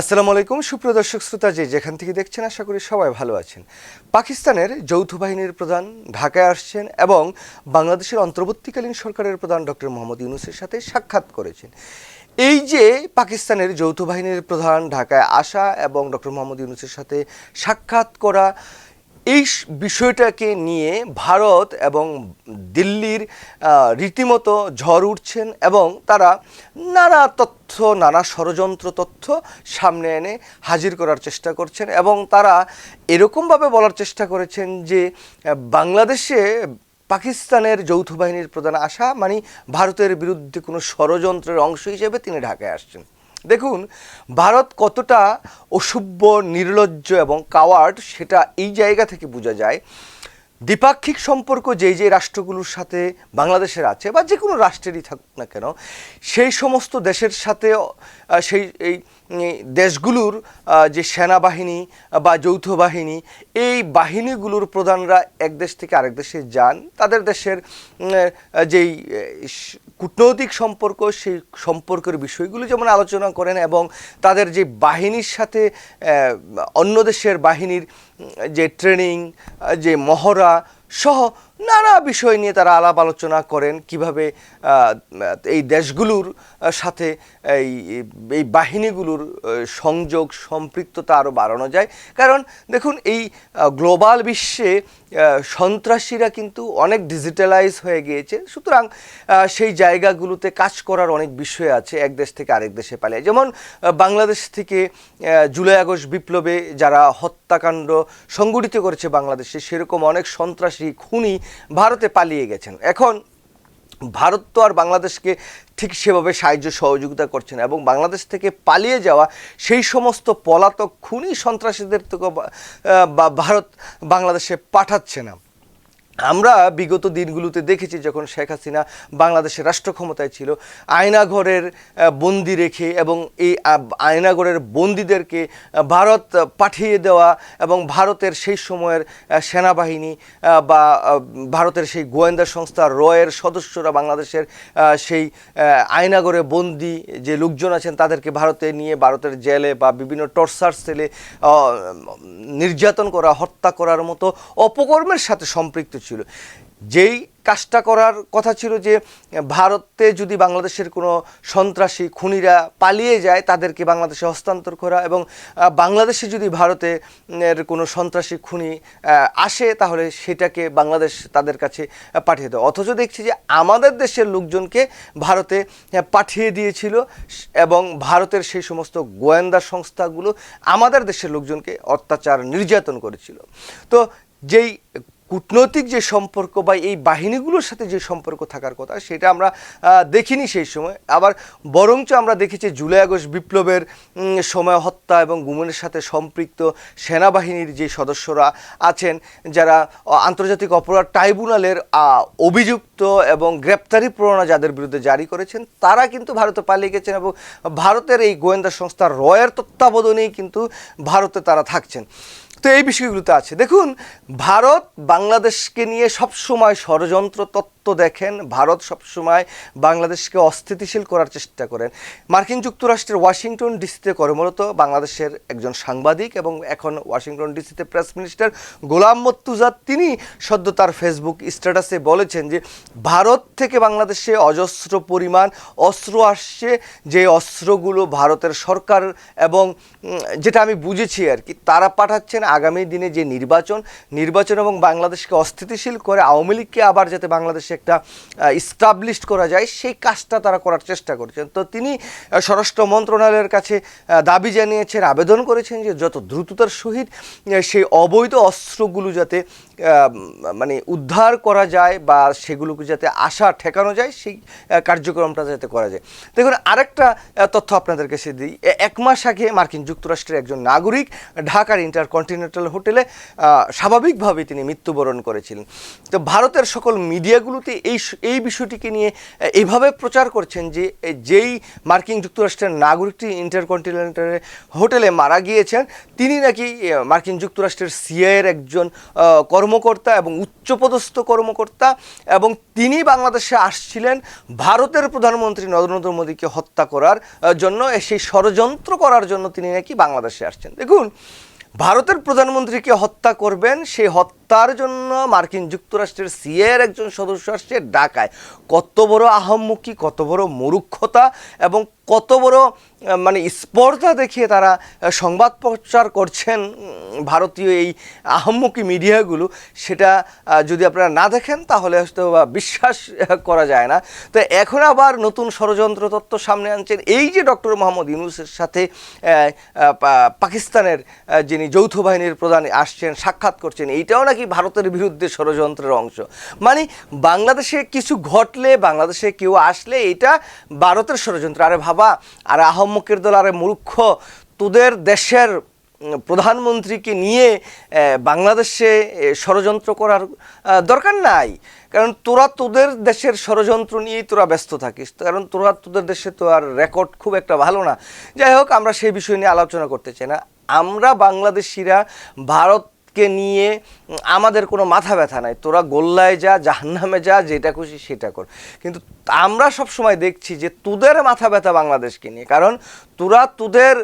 আসসালামু আলাইকুম, সুপ্রিয় দর্শক শ্রোতা যে যেখান থেকে দেখছেন, আশা করি সবাই ভালো আছেন। পাকিস্তানের যৌথ বাহিনীর প্রধান ঢাকায় আসছেন এবং বাংলাদেশের অন্তর্বর্তীকালীন সরকারের প্রধান ডক্টর মোহাম্মদ ইউনুসের সাথে সাক্ষাৎ করেছেন। এই যে পাকিস্তানের যৌথ বাহিনীর প্রধান ঢাকায় আসা এবং ডক্টর মোহাম্মদ ইউনুসের সাথে সাক্ষাৎ করা এই বিষয়টাকে নিয়ে ভারত এবং দিল্লির রীতিমতো ঝড় উঠছেন এবং তারা নানা তথ্য, নানা ষড়যন্ত্র তথ্য সামনে এনে হাজির করার চেষ্টা করছেন এবং তারা এরকমভাবে বলার চেষ্টা করেছেন যে বাংলাদেশে পাকিস্তানের যৌথ বাহিনীর প্রধান আশা মানে ভারতের বিরুদ্ধে কোনো ষড়যন্ত্রের অংশ হিসেবে তিনি ঢাকায় আসছেন। দেখুন ভারত কতটা অসভ্য নির্লজ্জ এবং কাওয়ার্ড সেটা এই জায়গা থেকে বোঝা যায়। দ্বিপাক্ষিক সম্পর্ক যেই যে রাষ্ট্রগুলোর সাথে বাংলাদেশের আছে বা যে কোনো রাষ্ট্রেরই থাকুক না কেন, সেই সমস্ত দেশের সাথে সেই, এই দেশগুলোর যে সেনাবাহিনী বা যৌথ বাহিনী, এই বাহিনীগুলোর প্রধানরা এক দেশ থেকে আরেক দেশে যান। তাদের দেশের যেই কূটনৈতিক সম্পর্ক, সেই সম্পর্কের বিষয়গুলো যেমন আলোচনা করেন এবং তাদের যে বাহিনীর সাথে অন্য দেশের বাহিনীর যে ট্রেনিং যে মহড়া সহ নানা বিষয় নিয়ে তারা আলাপ আলোচনা করেন কীভাবে এই দেশগুলোর সাথে এই এই বাহিনীগুলোর সংযোগ, সম্পৃক্ততা আরও বাড়ানো যায়। কারণ দেখুন, এই গ্লোবাল বিশ্বে সন্ত্রাসীরা কিন্তু অনেক ডিজিটালাইজ হয়ে গিয়েছে। সুতরাং সেই জায়গাগুলোতে কাজ করার অনেক বিষয় আছে, এক দেশ থেকে আরেক দেশে পালিয়ে। যেমন বাংলাদেশ থেকে জুলাই আগস্ট বিপ্লবে যারা হত্যাকাণ্ড সংগঠিত করেছে বাংলাদেশে, সেরকম অনেক সন্ত্রাসী খুনি ভারতে পালিয়ে গেছেন। এখন ভারত তো আর বাংলাদেশকে ঠিক সেভাবে সাহায্য সহযোগিতা করছে না এবং বাংলাদেশ থেকে পালিয়ে যাওয়া সেই সমস্ত পলাতক খুনি সন্ত্রাসীদের তো ভারত বাংলাদেশে পাঠাচ্ছে না। আমরা বিগত দিনগুলোতে দেখেছি যখন শেখ হাসিনা বাংলাদেশের রাষ্ট্র ক্ষমতায় ছিল, আয়নাঘরের বন্দি রেখে এবং এই আয়নাঘরের বন্দিদেরকে ভারত পাঠিয়ে দেওয়া এবং ভারতের সেই সময়ের সেনাবাহিনী বা ভারতের সেই গোয়েন্দা সংস্থা রয়ের সদস্যরা বাংলাদেশের সেই আয়নাঘরে বন্দি যে লোকজন আছেন তাদেরকে ভারতে নিয়ে, ভারতের জেলে বা বিভিন্ন টর্চার সেলে নির্যাতন করা, হত্যা করার মতো অপকর্মের সাথে সম্পৃক্ত ছিল। যেই কাজটা করার কথা ছিল যে, ভারতে যদি বাংলাদেশের কোনো সন্ত্রাসী খুনিরা পালিয়ে যায়, তাদেরকে বাংলাদেশে হস্তান্তর করা এবং বাংলাদেশে যদি ভারতে কোনো সন্ত্রাসী খুনি আসে, তাহলে সেটাকে বাংলাদেশ তাদের কাছে পাঠিয়ে দেওয়া অথচ দেখছি যে, আমাদের দেশের লোকজনকে ভারতে পাঠিয়ে দিয়েছিল এবং ভারতের সেই সমস্ত গোয়েন্দা সংস্থাগুলো আমাদের দেশের লোকজনকে অত্যাচার, নির্যাতন করেছিল। তো যেই কূটনৈতিক যে সম্পর্ক বা এই বাহিনীগুলোর সাথে যে সম্পর্ক থাকার কথা, সেটা আমরা দেখিনি সেই সময়। আবার বরঞ্চ আমরা দেখেছি জুলাই আগস্ট বিপ্লবের সময় হত্যা এবং গুমের সাথে সম্পৃক্ত সেনাবাহিনীর যে সদস্যরা আছেন, যারা আন্তর্জাতিক অপরাধ ট্রাইব্যুনালের অভিযুক্ত এবং গ্রেপ্তারি প্ররোনা যাদের বিরুদ্ধে জারি করেছেন, তারা কিন্তু ভারতে পালিয়ে গেছেন এবং ভারতের এই গোয়েন্দা সংস্থা রয়ের তত্ত্বাবধানেই কিন্তু ভারতে তারা থাকছেন। তো এই বিষয়গুলোতে আছে। দেখুন ভারত বাংলাদেশকে নিয়ে সবসময় ষড়যন্ত্র তত্ত্ব দেখেন, ভারত সবসময় বাংলাদেশকে অস্থিতিশীল করার চেষ্টা করেন। মার্কিন যুক্তরাষ্ট্রের ওয়াশিংটন ডিসিতে কর্মরত বাংলাদেশের একজন সাংবাদিক এবং এখন ওয়াশিংটন ডিসিতে প্রেস মিনিস্টার গোলাম মর্তুজা, তিনি সদ্য তার ফেসবুক স্ট্যাটাসে বলেছেন যে, ভারত থেকে বাংলাদেশে অজস্র পরিমাণ অস্ত্র আসছে, যে অস্ত্রগুলো ভারতের সরকার এবং যেটা আমি বুঝেছি আর কি, তারা পাঠাচ্ছেন আগামী দিনে যে নির্বাচন নির্বাচন এবং বাংলাদেশকে অস্থিতিশীল করে আওয়ামী লীগকে আবার যাতে বাংলাদেশে একটা ইস্টাবলিশ করা যায়, সেই কাজটা তারা করার চেষ্টা করছেন। তো তিনি স্বরাষ্ট্র মন্ত্রণালয়ের কাছে দাবি জানিয়েছেন, আবেদন করেছেন যে যত দ্রুততার সহিত সেই অবৈধ অস্ত্রগুলো যাতে মানে উদ্ধার করা যায় বা সেগুলোকে যাতে আশা ঠেকানো যায়, সেই কার্যক্রমটা যাতে করা যায়। দেখুন, আরেকটা তথ্য আপনাদের কাছে দিই। এক মাস আগে মার্কিন যুক্তরাষ্ট্রের একজন নাগরিক ঢাকার ইন্টারকন্টিনেন্টাল হোটেলে স্বাভাবিকভাবে তিনি মৃত্যুবরণ করেছিলেন। তো ভারতের সকল মিডিয়াগুলোতে মুহূর্তে এই এই বিষয়টিকে নিয়ে এইভাবে প্রচার করছেন যে যেই মার্কিন যুক্তরাষ্ট্রের নাগরিকটি ইন্টারকন্টিনেন্টাল হোটেলে মারা গিয়েছেন, তিনি নাকি মার্কিন যুক্তরাষ্ট্রের সিআইয়ের একজন কর্মকর্তা এবং উচ্চপদস্থ কর্মকর্তা এবং তিনি বাংলাদেশে আসছিলেন ভারতের প্রধানমন্ত্রী নরেন্দ্র মোদীকে হত্যা করার জন্য সেই ষড়যন্ত্র করার জন্য তিনি নাকি বাংলাদেশে আসছেন। দেখুন, ভারতের প্রধানমন্ত্রীকে হত্যা করবেন সেই হত্যার জন্য মার্কিন যুক্তরাষ্ট্রের সিএর একজন সদস্য আসছে ঢাকায়। কত বড় আহম্মুখী কত বড় মূর্খতা এবং কত বড় মানে স্পর্ধা দেখিয়ে তারা সংবাদ প্রচার করছেন ভারতীয় এই আহম্মুখী মিডিয়াগুলো, সেটা যদি আপনারা না দেখেন তাহলে হয়তো বিশ্বাস করা যায় না। তো এখন আবার নতুন ষড়যন্ত্র তত্ত্ব সামনে আনছেন এই যে ডক্টর মোহাম্মদ ইউনুসের সাথে পাকিস্তানের যিনি যৌথ বাহিনীর প্রধান আসছেন, সাক্ষাৎ করছেন, এইটাও নাকি ভারতের বিরুদ্ধে ষড়যন্ত্রের অংশ? মানে বাংলাদেশে কিছু ঘটলে, বাংলাদেশে কেউ আসলে এটা ভারতের ষড়যন্ত্র। আরে ভাবা আর আহম্মকের দল, আরে মূর্খ, তোদের দেশের প্রধানমন্ত্রীকে নিয়ে বাংলাদেশে ষড়যন্ত্র করার দরকার নাই। কারণ তোরা তোদের দেশের ষড়যন্ত্র নিয়েই তোরা ব্যস্ত থাকিস। কারণ তোরা তোদের দেশে তো আর রেকর্ড খুব একটা ভালো না। যাই হোক, আমরা সেই বিষয় নিয়ে আলোচনা করতে চাই না। আমরা বাংলাদেশিরা ভারতকে নিয়ে আমাদের কোনো মাথা ব্যথা নাই। তোরা গোল্লায় যা, জাহান্নামে যা, যেটা খুশি সেটা কর। কিন্তু আমরা সব সময় দেখছি যে তোদের মাথা ব্যথা বাংলাদেশকে নিয়ে। কারণ তোরা তোদের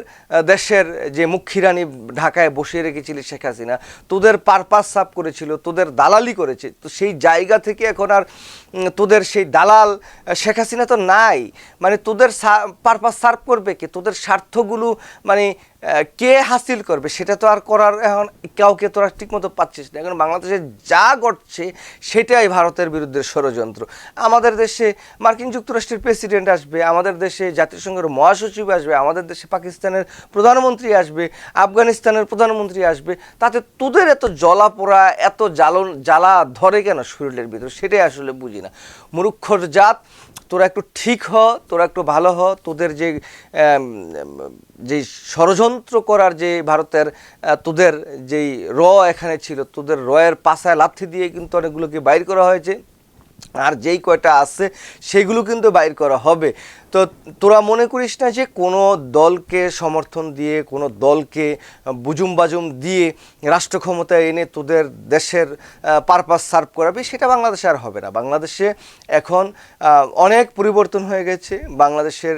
দেশের যে মুখিরানি ঢাকায় বসিয়ে রেখেছিলি শেখ হাসিনা, তোদের পারপাস সাফ করেছিল, তোদের দালালি করেছে, তো সেই জায়গা থেকে এখন আর তোদের সেই দালাল শেখ হাসিনা তো নাই। মানে তোদের পারপাস সার্ভ করবে কে? তোদের স্বার্থগুলো মানে কে হাসিল করবে? সেটা তো আর করার এখন কাউকে তোরা ঠিকমতো পাচ্ছিস না এখন বাংলাদেশে যা ঘটছে সেটাই ভারতের বিরুদ্ধে ষড়যন্ত্র। আমাদের দেশে মার্কিন যুক্তরাষ্ট্রের প্রেসিডেন্ট আসবে, আমাদের দেশে জাতিসংঘের মহাসচিব আসবে, আমাদের দেশে পাকিস্তানের প্রধানমন্ত্রী আসবে, আফগানিস্তানের প্রধানমন্ত্রী আসবে, তাতে তোদের এত জ্বলা পোড়া এত জ্বালন, জ্বালা ধরে কেন শরীরের ভিতর? সেটাই আসলে বুঝি না। মূর্খর জাত, তোরা একটু ঠিক হ, তোরা একটু ভালো হ, তোদের যে যে ষড়যন্ত্র করার যে ভারতের তোদের যেই র এখানে ছিল তোদের রয়ের পাশায় লাথি দিয়ে কিন্তু অনেকগুলোকে বাইর করা হয়েছে। আর যেই কয়টা আছে, সেগুলো কিন্তু বাইর করা হবে। তো তোরা মনে করিস না যে কোনো দলকে সমর্থন দিয়ে, কোনো দলকে বুজুম বাজুম দিয়ে রাষ্ট্র ক্ষমতায় এনে তোদের দেশের পারপাস সার্ভ করাবি, সেটা বাংলাদেশে আর হবে না। বাংলাদেশে এখন অনেক পরিবর্তন হয়ে গেছে। বাংলাদেশের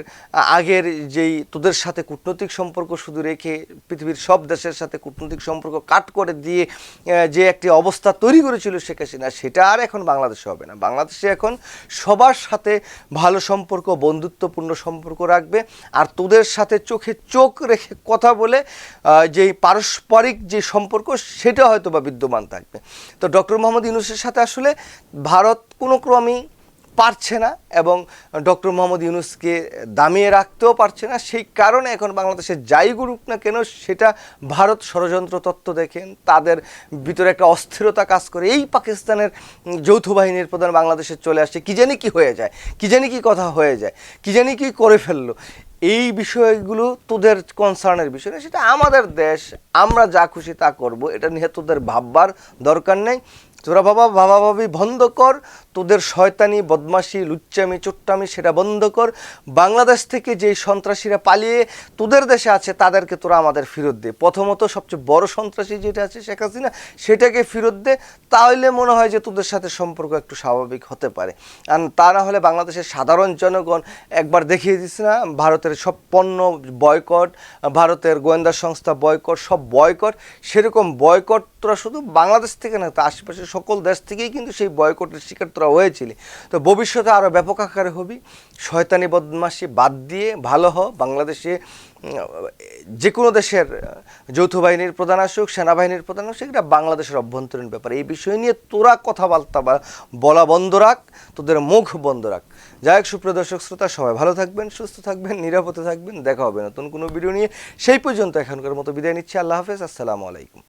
আগের যেই তোদের সাথে কূটনৈতিক সম্পর্ক শুধু রেখে পৃথিবীর সব দেশের সাথে কূটনৈতিক সম্পর্ক কাট করে দিয়ে যে একটি অবস্থা তৈরি করেছিল শেখ হাসিনা, সেটা আর এখন বাংলাদেশে হবে না। বাংলাদেশে এখন সবার সাথে ভালো সম্পর্ক বন্ধুত্বপূর্ণ সম্পর্ক রাখবে। আর তোদের সাথে চোখে চোখ রেখে কথা বলে যে পারস্পরিক যে সম্পর্ক, সেটা হয়তো বা বিদ্যমান থাকবে। তো ডক্টর মোহাম্মদ ইউনুসের সাথে আসলে ভারত কোনো ক্রমেই পারছে না এবং ডক্টর মোহাম্মদ ইউনুসকে দামিয়ে রাখতেও পারছে না। সেই কারণে এখন বাংলাদেশে যাই করুক না কেন, সেটা ভারত ষড়যন্ত্র তত্ত্ব দেখেন, তাদের ভিতরে একটা অস্থিরতা কাজ করে। এই পাকিস্তানের যৌথ বাহিনীর প্রধান বাংলাদেশে চলে আসছে। কি জানি কি হয়ে যায়, কি জানি কি কথা হয়ে যায়, কি জানি কি করে ফেলল। এই বিষয়গুলো তোদের কনসার্নের বিষয় না, সেটা আমাদের দেশ, আমরা যা খুশি তা করব, এটা নিয়ে তোদের ভাববার দরকার নেই। তোরা বাবা বাবা ভাবি, বন্ধ কর। তোদের শয়তানি, বদমাশি, লুচ্চামি, চুট্টামি, সেটা বন্ধ কর। বাংলাদেশ থেকে যে সন্ত্রাসীরা পালিয়ে তোদের দেশে আছে, তাদেরকে তোরা আমাদের ফেরত দে। প্রথমত সবচেয়ে বড় সন্ত্রাসী যেটা আছে, শেখ হাসিনা, সেটাকে ফেরত দে। তাহলে মনে হয় যে তোদের সাথে সম্পর্ক একটু স্বাভাবিক হতে পারে। আর তা না হলে বাংলাদেশের সাধারণ জনগণ একবার দেখিয়ে দিচ্ছে না, ভারতের সব পণ্য বয়কট, ভারতের গোয়েন্দা সংস্থা বয়কট, সব বয়কট, সেরকম বয়কট তোরা শুধু বাংলাদেশ থেকে না, তা আশেপাশের সকল দেশ থেকেই কিন্তু সেই বয়কটের শিকার তোরা হয়েছিলি। তো ভবিষ্যতে আরও ব্যাপক আকারে হবি। শয়তানি বদমাসি বাদ দিয়ে ভালো হ বাংলাদেশে যে কোনো দেশের যৌথ বাহিনীর প্রধান আসুক, সেনাবাহিনীর প্রধান আসুক, এটা বাংলাদেশের অভ্যন্তরীণ ব্যাপার। এই বিষয় নিয়ে তোরা কথাবার্তা বলা বন্ধ রাখ, তোদের মুখ বন্ধ রাখ। যাই হোক, সুপ্রিয় দর্শক শ্রোতা, সবাই ভালো থাকবেন, সুস্থ থাকবেন, নিরাপদে থাকবেন। দেখা হবে নতুন কোনো ভিডিও নিয়ে। সেই পর্যন্ত এখনকার মতো বিদায় নিচ্ছি। আল্লাহ হাফেজ। আসসালামু আলাইকুম।